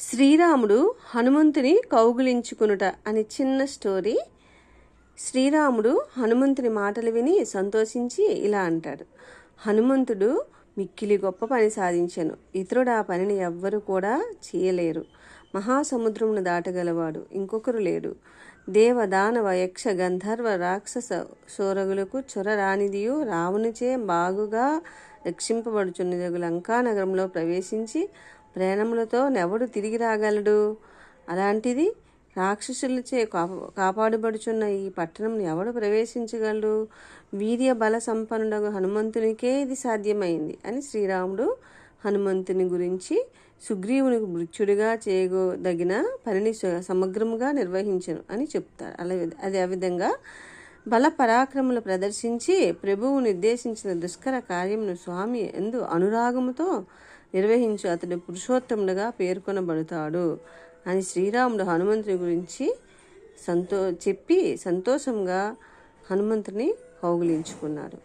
శ్రీరాముడు హనుమంతుని కౌగులించుకునుట అనే చిన్న స్టోరీ. శ్రీరాముడు హనుమంతుని మాటలు విని సంతోషించి ఇలా అంటాడు. హనుమంతుడు మిక్కిలి గొప్ప పని సాధించాను. ఇతరుడు ఆ పనిని ఎవ్వరు కూడా చేయలేరు. మహాసముద్రమును దాటగలవాడు ఇంకొకరు లేడు. దేవ దానవ యక్ష గంధర్వ రాక్షస సోరగులకు చొర రానిదియు రావణుచే బాగుగా రక్షింపబడుచున్న లంకా నగరంలో ప్రవేశించి ప్రేణములతో నెవడు తిరిగి రాగలడు? అలాంటిది రాక్షసులచే కాప కాపాడబడుచున్న ఈ పట్టణం ఎవడు ప్రవేశించగలడు? వీర్య బల సంపన్నుడు హనుమంతునికే ఇది సాధ్యమైంది అని శ్రీరాముడు హనుమంతుని గురించి సుగ్రీవునికి మృత్యుడిగా చేయదగిన పనిని సమగ్రముగా నిర్వహించను అని చెప్తారు. అలా అదే ఆ విధంగా బల పరాక్రములు ప్రదర్శించి ప్రభువు నిర్దేశించిన దుష్కర కార్యమును స్వామి ఎందు అనురాగముతో నిర్వహించు అతడు పురుషోత్తముడుగా పేర్కొనబడతాడు అని శ్రీరాముడు హనుమంతుని గురించి సంతో చెప్పి సంతోషంగా హనుమంతుని కౌగులించుకున్నారు